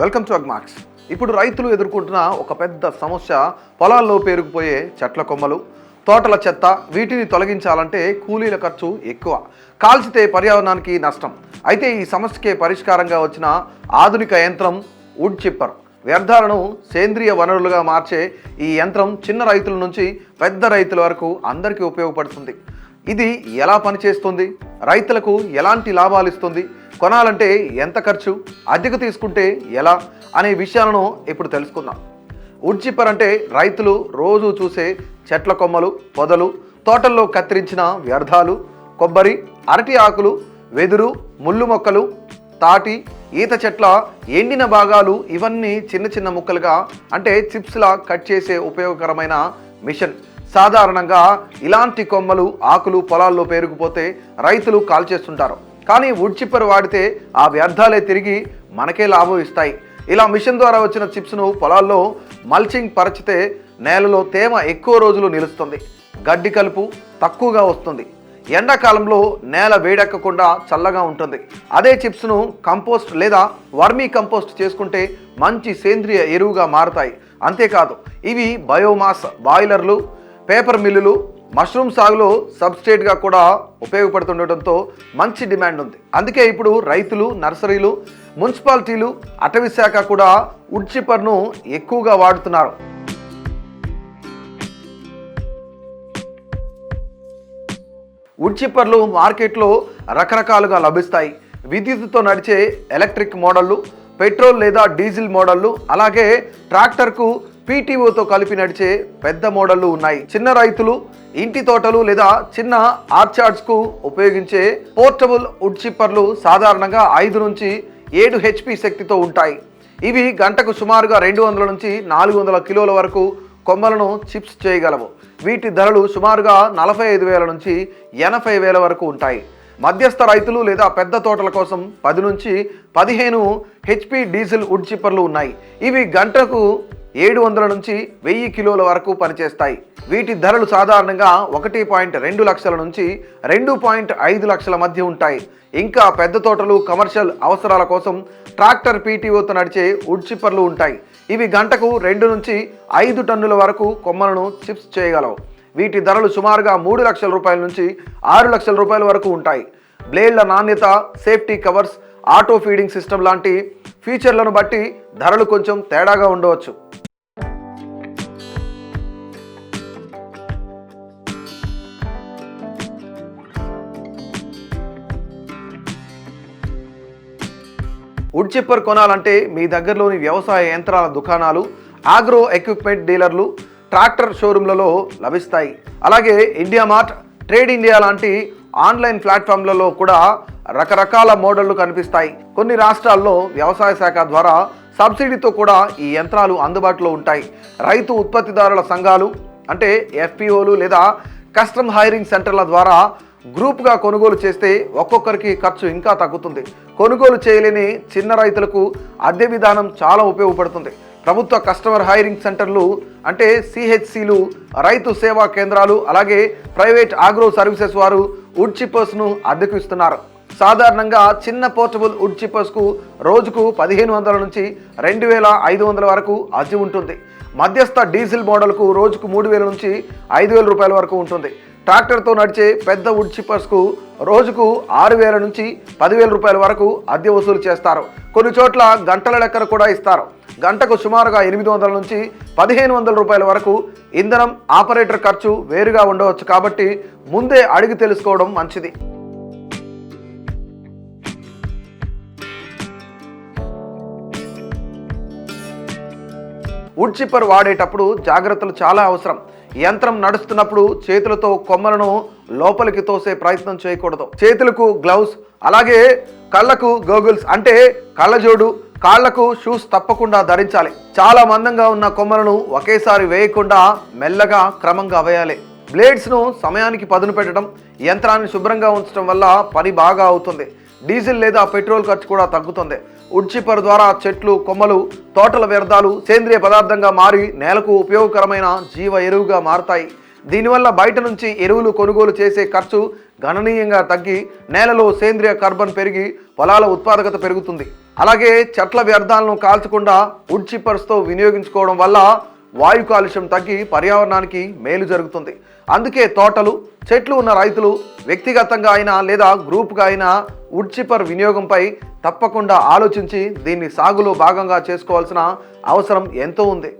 Welcome to Agmax ఇప్పుడు రైతులు ఎదుర్కొంటున్న ఒక పెద్ద సమస్య పొలాల్లో పేరుకుపోయే చెట్ల కొమ్మలు తోటల చెత్త వీటిని తొలగించాలంటే కూలీల ఖర్చు ఎక్కువ. కాల్చితే పర్యావరణానికి నష్టం. అయితే ఈ సమస్యకే పరిష్కారంగా వచ్చిన ఆధునిక యంత్రం వుడ్ చిప్పర్ వ్యర్థాలను సేంద్రియ వనరులుగా మార్చే ఈ యంత్రం చిన్న రైతుల నుంచి పెద్ద రైతుల వరకు అందరికీ ఉపయోగపడుతుంది. ఇది ఎలా పనిచేస్తుంది? రైతులకు ఎలాంటి లాభాలు ఇస్తుంది? కొనాలంటే ఎంత ఖర్చు? అద్దెకు తీసుకుంటే ఎలా? అనే విషయాలను ఇప్పుడు తెలుసుకుందాం. వుడ్ చిప్పర్ అంటే రైతులు రోజు చూసే చెట్ల కొమ్మలు పొదలు తోటల్లో కత్తిరించిన వ్యర్థాలు కొబ్బరి అరటి ఆకులు వెదురు ముళ్ళు మొక్కలు తాటి ఈత చెట్ల ఎండిన భాగాలు ఇవన్నీ చిన్న చిన్న ముక్కలుగా అంటే చిప్స్లా కట్ చేసే ఉపయోగకరమైన మిషన్. సాధారణంగా ఇలాంటి కొమ్మలు ఆకులు పొలాల్లో పేరుకుపోతే రైతులు కాల్చేస్తుంటారు. కానీ వుడ్ చిప్పర్ వాడితే ఆ వ్యర్థాలే తిరిగి మనకే లాభం ఇస్తాయి. ఇలా మిషన్ ద్వారా వచ్చిన చిప్స్ను పొలాల్లో మల్చింగ్ పరిచితే నేలలో తేమ ఎక్కువ రోజులు నిలుస్తుంది. గడ్డి కలుపు తక్కువగా వస్తుంది. ఎండాకాలంలో నేల వేడెక్కకుండా చల్లగా ఉంటుంది. అదే చిప్స్ను కంపోస్ట్ లేదా వర్మీ కంపోస్ట్ చేసుకుంటే మంచి సేంద్రియ ఎరువుగా మారుతాయి. అంతేకాదు ఇవి బయోమాస్ బాయిలర్లు పేపర్ మిల్లులు మష్రూమ్ సాగులో సబ్స్టేట్గా కూడా ఉపయోగపడుతుండటంతో మంచి డిమాండ్ ఉంది. అందుకే ఇప్పుడు రైతులు నర్సరీలు మున్సిపాలిటీలు అటవీ శాఖ కూడా వుడ్ చిప్పర్ను ఎక్కువగా వాడుతున్నారు. వుడ్ చిప్పర్లు మార్కెట్లో రకరకాలుగా లభిస్తాయి. విద్యుత్తుతో నడిచే ఎలక్ట్రిక్ మోడళ్ళు పెట్రోల్ లేదా డీజిల్ మోడళ్ళు అలాగే ట్రాక్టర్కు పీటీఓతో కలిపి నడిచే పెద్ద మోడళ్ళు ఉన్నాయి. చిన్న రైతులు ఇంటి తోటలు లేదా చిన్న ఆర్చార్డ్స్కు ఉపయోగించే పోర్టబుల్ వుడ్ చిప్పర్లు సాధారణంగా ఐదు నుంచి ఏడు హెచ్పి శక్తితో ఉంటాయి. ఇవి గంటకు సుమారుగా రెండు వందల నుంచి నాలుగు వందల కిలోల వరకు కొమ్మలను చిప్స్ చేయగలవు. వీటి ధరలు సుమారుగా నలభై ఐదు వేల నుంచి ఎనభై వేల వరకు ఉంటాయి. మధ్యస్థ రైతులు లేదా పెద్ద తోటల కోసం పది నుంచి పదిహేను హెచ్పి డీజిల్ వుడ్ చిప్పర్లు ఉన్నాయి. ఇవి గంటకు ఏడు వందల నుంచి వెయ్యి కిలోల వరకు పనిచేస్తాయి. వీటి ధరలు సాధారణంగా ఒకటి పాయింట్ రెండు లక్షల నుంచి రెండు పాయింట్ ఐదు లక్షల మధ్య ఉంటాయి. ఇంకా పెద్ద తోటలు కమర్షియల్ అవసరాల కోసం ట్రాక్టర్ పీటీఓతో నడిచే వుడ్ చిప్పర్లు ఉంటాయి. ఇవి గంటకు రెండు నుంచి ఐదు టన్నుల వరకు కొమ్మలను చిప్స్ చేయగలవు. వీటి ధరలు సుమారుగా మూడు లక్షల రూపాయల నుంచి ఆరు లక్షల రూపాయల వరకు ఉంటాయి. బ్లేడ్ల నాణ్యత safety covers auto feeding system లాంటి ఫీచర్లను బట్టి ధరలు కొంచెం తేడాగా ఉండవచ్చు. వుడ్ చిప్పర్ కొనాలంటే మీ దగ్గరలోని వ్యవసాయ యంత్రాల దుకాణాలు ఆగ్రో ఎక్విప్మెంట్ డీలర్లు ట్రాక్టర్ షోరూంలలో లభిస్తాయి. అలాగే ఇండియా మార్ట్ ట్రేడ్ ఇండియా లాంటి ఆన్లైన్ ప్లాట్ఫామ్లలో కూడా రకరకాల మోడళ్ళు కనిపిస్తాయి. కొన్ని రాష్ట్రాల్లో వ్యవసాయ శాఖ ద్వారా సబ్సిడీతో కూడా ఈ యంత్రాలు అందుబాటులో ఉంటాయి. రైతు ఉత్పత్తిదారుల సంఘాలు అంటే ఎఫ్పిఓలు లేదా కస్టమ్ హైరింగ్ సెంటర్ల ద్వారా గ్రూప్గా కొనుగోలు చేస్తే ఒక్కొక్కరికి ఖర్చు ఇంకా తగ్గుతుంది. కొనుగోలు చేయలేని చిన్న రైతులకు అద్దె విధానం చాలా ఉపయోగపడుతుంది. ప్రభుత్వ కస్టమర్ హైరింగ్ సెంటర్లు అంటే సిహెచ్సిలు రైతు సేవా కేంద్రాలు అలాగే ప్రైవేట్ ఆగ్రో సర్వీసెస్ వారు వుడ్ చిప్పర్స్ను అద్దెకు ఇస్తున్నారు. సాధారణంగా చిన్న పోర్టబుల్ వుడ్ చిప్పర్స్కు రోజుకు పదిహేను వందల నుంచి రెండు వేల ఐదు వందల వరకు అద్దె ఉంటుంది. మధ్యస్థ డీజిల్ మోడల్కు రోజుకు మూడు వేల నుంచి ఐదు వేల రూపాయల వరకు ఉంటుంది. ట్రాక్టర్తో నడిచే పెద్ద వుడ్ చిప్పర్స్కు రోజుకు ఆరు వేల నుంచి పదివేల రూపాయల వరకు అద్దె వసూలు చేస్తారు. కొన్ని చోట్ల గంటల లెక్కన కూడా ఇస్తారు. గంటకు సుమారుగా ఎనిమిది వందల నుంచి పదిహేను వందల రూపాయల వరకు ఇంధనం ఆపరేటర్ ఖర్చు వేరుగా ఉండవచ్చు కాబట్టి ముందే అడిగి తెలుసుకోవడం మంచిది. వుడ్ చిప్పర్ వాడేటప్పుడు జాగ్రత్తలు చాలా అవసరం. యంత్రం నడుస్తున్నప్పుడు చేతులతో కొమ్మలను లోపలికి తోసే ప్రయత్నం చేయకూడదు. చేతులకు గ్లౌస్ అలాగే కళ్ళకు గోగుల్స్ అంటే కళ్ళజోడు కాళ్ళకు షూస్ తప్పకుండా ధరించాలి. చాలా మందంగా ఉన్న కొమ్మలను ఒకేసారి వేయకుండా మెల్లగా క్రమంగా వేయాలి. బ్లేడ్స్ను సమయానికి పదును పెట్టడం యంత్రాన్ని శుభ్రంగా ఉంచడం వల్ల పని బాగా అవుతుంది. డీజిల్ లేదా పెట్రోల్ ఖర్చు కూడా తగ్గుతుంది. వుడ్ ద్వారా చెట్లు కొమ్మలు తోటల వ్యర్థాలు సేంద్రియ పదార్థంగా మారి నేలకు ఉపయోగకరమైన జీవ ఎరువుగా మారతాయి. దీనివల్ల బయట నుంచి ఎరువులు కొనుగోలు చేసే ఖర్చు గణనీయంగా తగ్గి నేలలో సేంద్రియ కార్బన్ పెరిగి పొలాల ఉత్పాదకత పెరుగుతుంది. అలాగే చెట్ల వ్యర్థాలను కాల్చకుండా వుడ్ చిప్పర్స్తో వినియోగించుకోవడం వల్ల వాయు కాలుష్యం తగ్గి పర్యావరణానికి మేలు జరుగుతుంది. అందుకే తోటలు చెట్లు ఉన్న రైతులు వ్యక్తిగతంగా అయినా లేదా గ్రూప్గా అయినా వుడ్ చిప్పర్ వినియోగంపై తప్పకుండా ఆలోచించి దీన్ని సాగులో భాగంగా చేసుకోవాల్సిన అవసరం ఎంతో ఉంది.